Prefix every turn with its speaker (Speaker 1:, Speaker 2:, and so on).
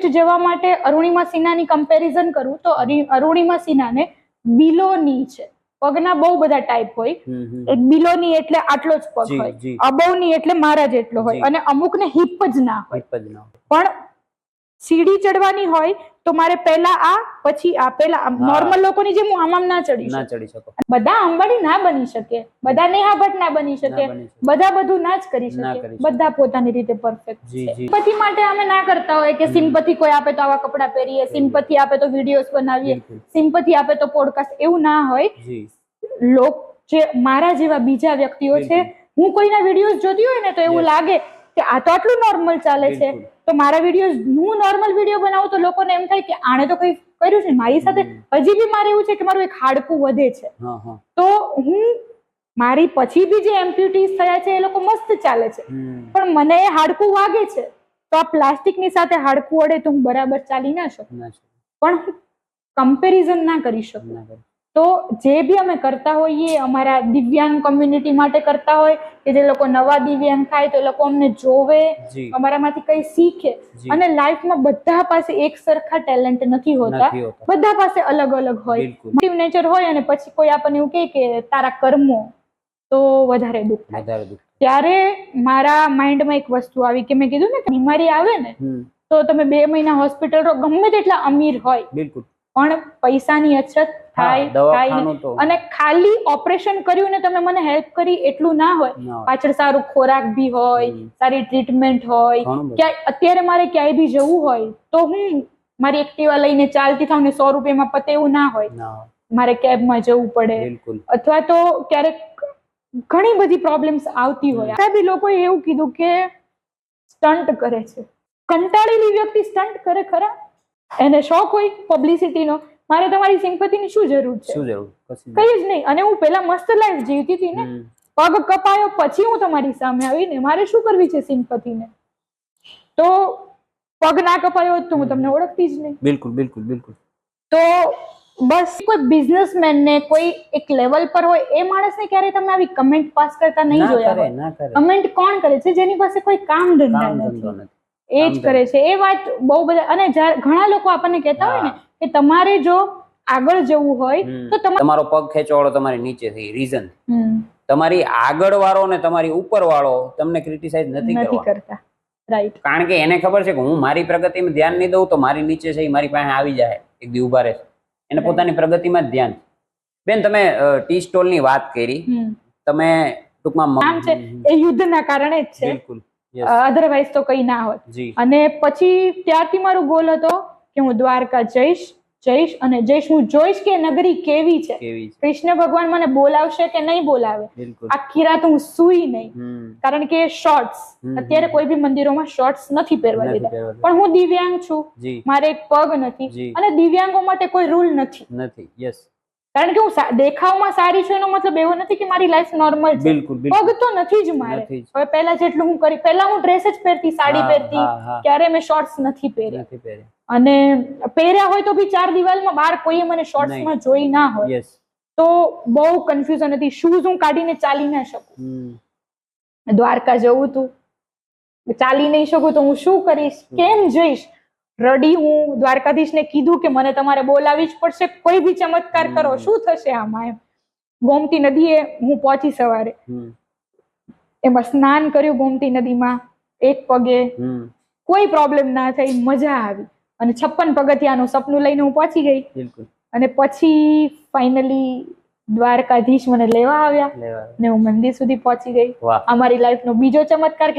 Speaker 1: Everest જવા માટે Arunima સિન્હાની comparison કરું તો અરુણિમા સિન્હાને બિલોની છે. પગના બહુ બધા ટાઈપ હોય. એક બિલોની એટલે આટલો જ પગ હોય. અબોની એટલે મારા જેટલો હોય. અને અમુકને હિપ જ ના હોય. પણ સીડી ચડવાની હોય તો મારે પહેલા આ પછી આ. પહેલા. નોર્મલ લોકોની જેમ હું આમ આમ ના ચડી
Speaker 2: ના ચડી શકો.
Speaker 1: બધા અંબાણી ના બની શકે. બધા નેહા ભટ્ટ ના બની શકે. બધા બધું ના જ કરી શકે. બધા પોતાની રીતે પરફેક્ટ સિમ્પથી માટે અમે ના કરતા હોય કે સિમ્પથી કોઈ આપે તો આવા કપડાં પહેરીએ સિમ્પથી આપે તો વિડીયોઝ બનાવીએ. સિમ્પથી આપે તો પોડકાસ્ટ એવું ના હોય. લોક જે મારા જેવા બીજા વ્યક્તિઓ છે હું કોઈના વિડીયોઝ જોતી હોય ને તો એવું લાગે કે આ તો આટલું નોર્મલ ચાલે છે. તો મારા વીડિયો હું નોર્મલ વીડિયો બનાવું તો લોકોને એમ થાય કે આણે તો કઈ કર્યું છે? મારી સાથે હજી બી મારે એવું છે કે મારું એક હાડકું વધે છે. તો હું મારી પછી બી જે એમ્પ્યુટીઝ થયા છે એ લોકો મસ્ત ચાલે છે. પણ મને એ હાડકું વાગે છે. તો આ પ્લાસ્ટિકની સાથે હાડકું અડે તો હું બરાબર ચાલી ના શકું. પણ હું કમ્પેરિઝન ના કરી શકું. તો જે બી અમે કરતા હોઈએ અમારા દિવ્યાંગ કમ્યુનિટી માટે કરતા હોય કે જે લોકો નવા દિવ્યાંગ થાય તો એ લોકો અમને જોવે અમારામાંથી કંઈ શીખે. અને લાઈફમાં બધા પાસે એક સરખા ટેલેન્ટ નથી હોતા. બધા પાસે અલગ અલગ હોય. મોટિવ નેચર હોય અને પછી કોઈ આપણને એવું કહે કે તારા કર્મો તો વધારે દુઃખ થાય. ત્યારે મારા માઇન્ડમાં એક વસ્તુ આવી કે મેં કીધું ને કે બીમારી આવે ને તો તમે બે મહિના હોસ્પિટલ ગમે તેટલા અમીર હોય.
Speaker 2: બિલકુલ.
Speaker 1: પણ પૈસાની અછત થાય થાય અને ખાલી ઓપરેશન કર્યું ને તમે મને હેલ્પ કરી એટલું ના હોય. પાછળ સારું ખોરાક બી હોય સારી ટ્રીટમેન્ટ હોય. ક્યાંય અત્યારે મારે ક્યાંય બી જવું હોય તો હું મારી એક્ટિવા લઈને ચાલતી થાઉં ને સો રૂપિયામાં પતે એવું ના હોય. મારે કેબમાં જવું પડે. અથવા તો ક્યારેક ઘણી બધી પ્રોબ્લેમ્સ આવતી હોય. આ બી લોકોએ એવું કીધું કે સ્ટન્ટ કરે છે. કંટાળેલી વ્યક્તિ સ્ટન્ટ કરે ખરા? એને શોખ હોય પબ્લિસિટીનો મારે તમારી સિમ્પથીની શું જરૂર છે?
Speaker 2: શું જરૂર?
Speaker 1: કઈ જ નહીં. અને હું પેલા મસ્ત લાઈફ જીવતી હતી ને પગ કપાયો પછી હું તમારી સામે આવીને મારે શું કરવી છે સિમ્પથીને તો પગ ના કપાયો તો હું તમને ઓળખતી જ નહીં.
Speaker 2: બિલકુલ બિલકુલ બિલકુલ.
Speaker 1: તો બસ કોઈ બિઝનેસમેન ને કોઈ એક લેવલ પર હોય એ માણસને ક્યારે તમે આવી કમેન્ટ પાસ કરતા નહીં
Speaker 2: ના
Speaker 1: જોયા
Speaker 2: ના
Speaker 1: કમેન્ટ કોણ કરે છે? જેની પાસે કોઈ કામ ધંધો નથી. એ જ કરે છે. એ વાત બહુ બધા અને ઘણા લોકો આપણને કહેતા હોય ને કે તમારે જો આગળ જવું હોય તો તમારો
Speaker 2: પગ ખેંચવાળો તમારી નીચે થઈ રીઝન તમારી આગળ વાળો ને તમારી ઉપર વાળો તમને ક્રિટિસાઇઝ નથી
Speaker 1: કરતા. રાઈટ
Speaker 2: કારણ કે એને ખબર છે કે હું મારી પ્રગતિમાં ધ્યાન નહીં દઉં તો મારી નીચે છે એ મારી પાસે આવી જાય એક દી ઊભા રહેશે. એને પોતાની પ્રગતિમાં ધ્યાન બેન તમે ટી સ્ટોલની વાત કરી. તમે ટૂંકમાં
Speaker 1: નામ છે એ યુદ્ધના કારણે જ છે.
Speaker 2: બિલકુલ.
Speaker 1: અધરવાઇઝ તો કઈ ના હોત અને પછી ત્યારથી મારો ગોલ હતો કે હું દ્વારકા જઈશ જઈશ અને જઈશ. હું જોઈશ કે નગરી કેવી છે. કૃષ્ણ ભગવાન મને બોલાવશે કે નહીં બોલાવે? આખી રાત હું સુઈ નહીં. કારણ કે શોર્ટ્સ અત્યારે કોઈ બી મંદિરોમાં શોર્ટ્સ નથી પહેરવા દીધા પણ હું દિવ્યાંગ છું. મારે એક પગ નથી. અને દિવ્યાંગો માટે કોઈ રૂલ નથી.
Speaker 2: નથી. યસ
Speaker 1: કારણ કે હું દેખાવમાં સારી છું એનો મતલબ એવો નથી કે મારી લાઈફ નોર્મલ છે.
Speaker 2: બિલકુલ
Speaker 1: પગ તો નથી જ મારે. હવે પહેલા જેટલું હું કરી પહેલા હું ડ્રેસ જ પહેરતી સાડી પહેરતી. ક્યારે મેં શોર્ટ્સ નથી પહેર્યા. અને પહેર્યા હોય તો બી ચાર દિવાલમાં બહાર કોઈએ મને શોર્ટ્સમાં જોઈ ના હોય. તો બહુ કન્ફ્યુઝન હતી. શૂઝ હું કાઢીને ચાલી ના શકું. દ્વારકા જવું તું. ચાલી નહીં શકું તો હું શું કરીશ? કેમ જઈશ? રડી હું દ્વારકાધીશને કીધું કે મને તમારે બોલાવી જ પડશે. કોઈ બી ચમત્કાર કરો. શું થશે આમાં એમ? ગોમતી નદીએ હું પહોંચી સવારે. એમાં સ્નાન કર્યું ગોમતી નદીમાં. એક પગે કોઈ પ્રોબ્લેમ ના થઈ મજા આવી. અને છપ્પન પગથિયાનું સપનું લઈને હું પહોંચી ગઈ. અને પછી ફાઇનલી દ્વારકાધીશ મને લેવા આવ્યા ને હું મંદિર સુધી પહોંચી ગઈ.
Speaker 2: અમારી
Speaker 1: અમારી લાઈફનો બીજો ચમત્કાર કે